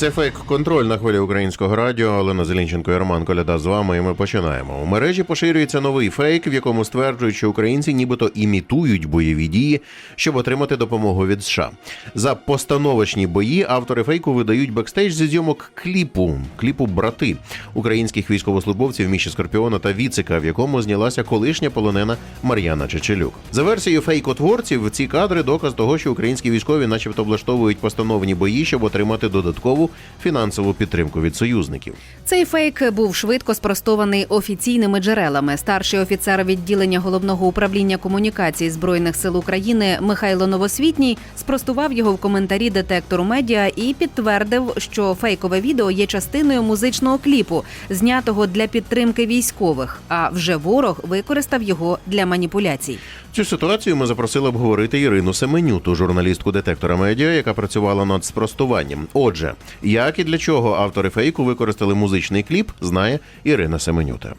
Це фейк контроль на хвилі українського радіо. Олена Зеленченко і Роман Коляда з вами. І ми починаємо. У мережі поширюється новий фейк, в якому стверджують, що українці нібито імітують бойові дії, щоб отримати допомогу від США. За постановочні бої автори фейку видають бекстейдж зі зйомок кліпу, кліпу брати українських військовослужбовців Міші Скорпіона та Віцика, в якому знялася колишня полонена Мар'яна Чечелюк. За версією фейкотворців, ці кадри доказ того, що українські військові, начебто, влаштовують постановні бої, щоб отримати додаткову фінансову підтримку від союзників. Цей фейк був швидко спростований офіційними джерелами. Старший офіцер відділення головного управління комунікацій збройних сил України Михайло Новосвітній спростував його в коментарі детектору медіа і підтвердив, що фейкове відео є частиною музичного кліпу, знятого для підтримки військових. А вже ворог використав його для маніпуляцій. Цю ситуацію ми запросили обговорити Ірину Семенюту, журналістку детектора медіа, яка працювала над спростуванням. Отже, як і для чого автори фейку використали музичний кліп, знає Ірина Семенюта.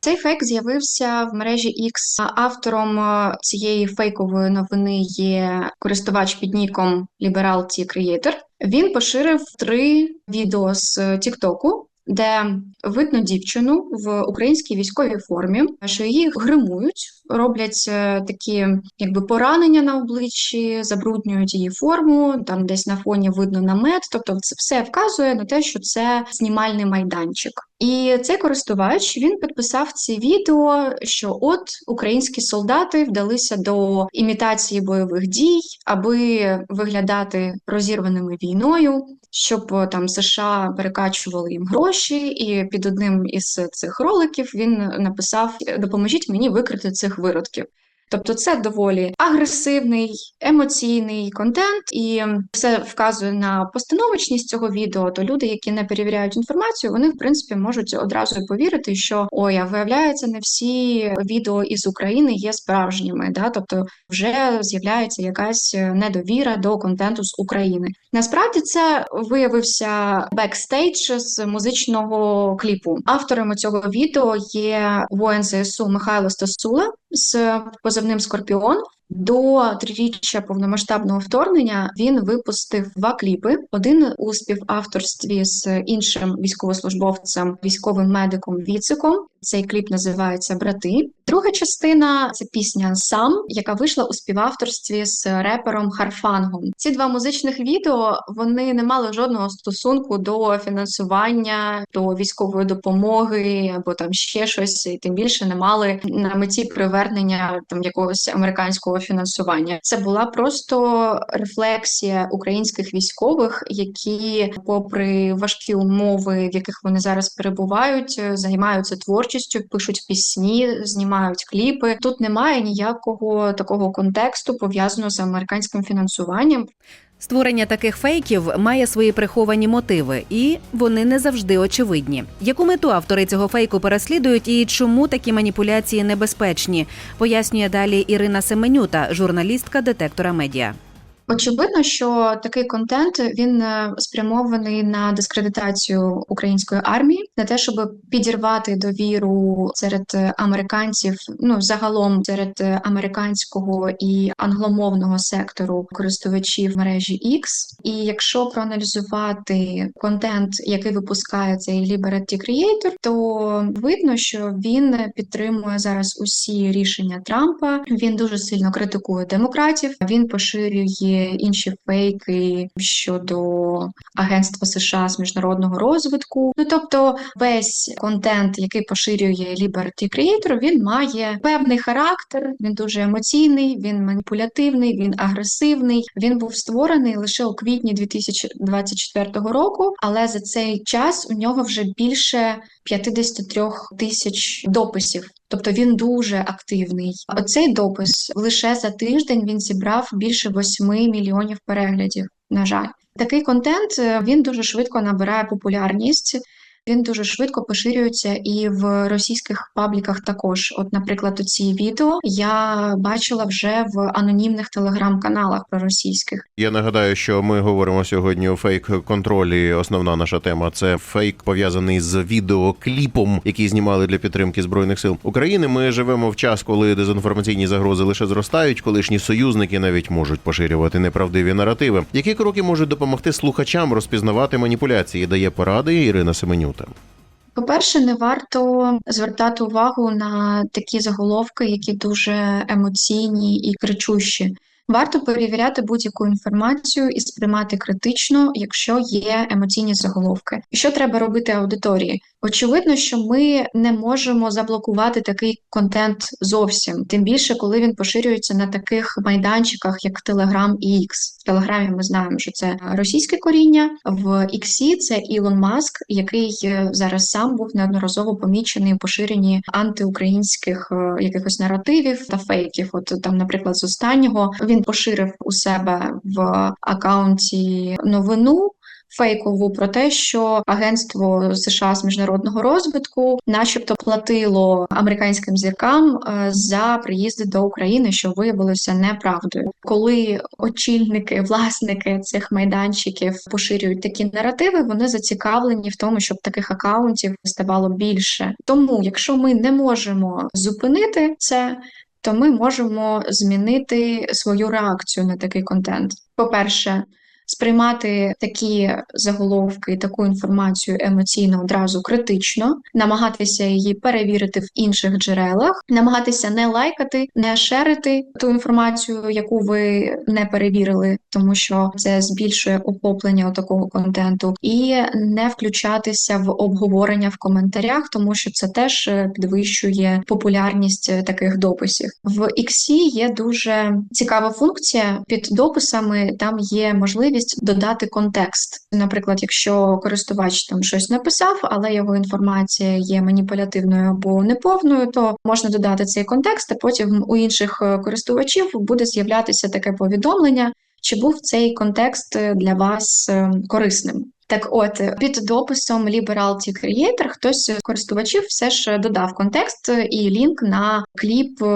Цей фейк з'явився в мережі X. Автором е, цієї фейкової новини є користувач під ніком Liberality Creator. Він поширив три відео з Тіктоку, де видно дівчину в українській військовій формі, що її гримують, роблять е, такі якби поранення на обличчі, забруднюють її форму. Там десь на фоні видно намет. Тобто, це все вказує на те, що це знімальний майданчик. І цей користувач він підписав ці відео, що от українські солдати вдалися до імітації бойових дій, аби виглядати розірваними війною, щоб там США перекачували їм гроші. І під одним із цих роликів він написав: Допоможіть мені викрити цих виродків. Тобто це доволі агресивний, емоційний контент, і все вказує на постановочність цього відео. То люди, які не перевіряють інформацію, вони в принципі можуть одразу повірити, що ой, а виявляється, не всі відео із України є справжніми. Да? Тобто вже з'являється якась недовіра до контенту з України. Насправді це виявився бекстейдж з музичного кліпу. Авторами цього відео є воїн ЗСУ Михайло Стасула з позивним Скорпіон. До триріччя повномасштабного вторгнення він випустив два кліпи: один у співавторстві з іншим військовослужбовцем, військовим медиком Віциком. Цей кліп називається Брати. Друга частина це пісня Сам, яка вийшла у співавторстві з репером Харфангом. Ці два музичних відео вони не мали жодного стосунку до фінансування, до військової допомоги або там ще щось, і тим більше не мали на меті привернення там якогось американського фінансування. Це була просто рефлексія українських військових, які, попри важкі умови, в яких вони зараз перебувають, займаються творчістю, пишуть пісні, знімають кліпи. Тут немає ніякого такого контексту пов'язаного з американським фінансуванням. Створення таких фейків має свої приховані мотиви, і вони не завжди очевидні. Яку мету автори цього фейку переслідують і чому такі маніпуляції небезпечні? Пояснює далі Ірина Семенюта, журналістка детектора медіа. Очевидно, що такий контент він е, спрямований на дискредитацію української армії, на те, щоб підірвати довіру серед американців, ну загалом серед американського і англомовного сектору користувачів мережі X. І якщо проаналізувати контент, який випускає цей Liberty Creator, то видно, що він підтримує зараз усі рішення Трампа. Він дуже сильно критикує демократів. Він поширює інші фейки щодо агентства США з міжнародного розвитку. Ну тобто, весь контент, який поширює Liberty Creator, він має певний характер. Він дуже емоційний, він маніпулятивний, він агресивний. Він був створений лише у квітні 2024 року, але за цей час у нього вже більше 53 тисяч дописів. Тобто він дуже активний. Оцей допис лише за тиждень він зібрав більше 8 мільйонів переглядів. На жаль, такий контент він дуже швидко набирає популярність. Він дуже швидко поширюється і в російських пабліках також. От, наприклад, ці відео я бачила вже в анонімних телеграм-каналах проросійських. Я нагадаю, що ми говоримо сьогодні у фейк-контролі. Основна наша тема це фейк пов'язаний з відеокліпом, який знімали для підтримки збройних сил України. Ми живемо в час, коли дезінформаційні загрози лише зростають. Колишні союзники навіть можуть поширювати неправдиві наративи. Які кроки можуть допомогти слухачам розпізнавати маніпуляції? Дає поради Ірина Семенюта. По-перше, не варто звертати увагу на такі заголовки, які дуже емоційні і кричущі. Варто перевіряти будь-яку інформацію і сприймати критично, якщо є емоційні заголовки. І що треба робити аудиторії? Очевидно, що ми не можемо заблокувати такий контент зовсім, тим більше, коли він поширюється на таких майданчиках, як Telegram і X. В Телеграмі ми знаємо, що це російське коріння. В X це Ілон Маск, який е, зараз сам був неодноразово помічений у поширенні антиукраїнських е, якихось наративів та фейків. От там, наприклад, з останнього він поширив у себе в акаунті новину фейкову про те, що агентство США з міжнародного розвитку, начебто, платило американським зіркам е, за приїзди до України, що виявилося неправдою. Коли очільники, власники цих майданчиків поширюють такі наративи, вони зацікавлені в тому, щоб таких акаунтів ставало більше. Тому, якщо ми не можемо зупинити це. То ми можемо змінити свою реакцію на такий контент. По-перше, сприймати такі заголовки таку інформацію емоційно одразу критично, намагатися її перевірити в інших джерелах, намагатися не лайкати, не шерити ту інформацію, яку ви не перевірили, тому що це збільшує охоплення такого контенту, і не включатися в обговорення в коментарях, тому що це теж е, підвищує популярність е, таких дописів. В X є дуже цікава функція під дописами. Там є можливість додати контекст. Наприклад, якщо користувач там щось написав, але його інформація є маніпулятивною або неповною, то можна додати цей контекст, а потім у інших е, користувачів буде з'являтися таке повідомлення, чи був цей контекст е, для вас е, корисним. Так, от під дописом Liberality Creator хтось з користувачів все ж додав контекст і лінк на кліп е,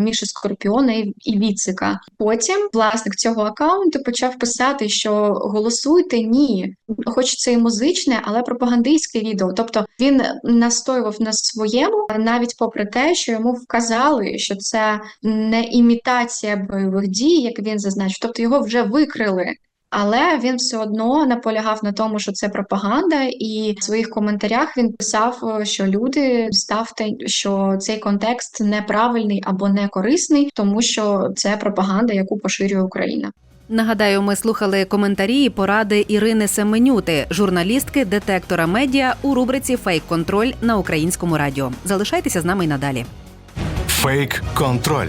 Міші Скорпіона і Віцика. Потім власник цього аккаунту почав писати, що голосуйте ні, хоч це і музичне, але пропагандистське відео. Тобто він настоював на своєму, навіть попри те, що йому вказали, що це не імітація бойових дій, як він зазначив, тобто його вже викрили. Але він все одно наполягав на тому, що це пропаганда, і в своїх коментарях він писав, що люди ставте, що цей контекст неправильний або не корисний, тому що це пропаганда, яку поширює Україна. Нагадаю, ми слухали коментарі і поради Ірини Семенюти, журналістки детектора медіа у рубриці Фейк контроль на українському радіо. Залишайтеся з нами й надалі. Фейк контроль.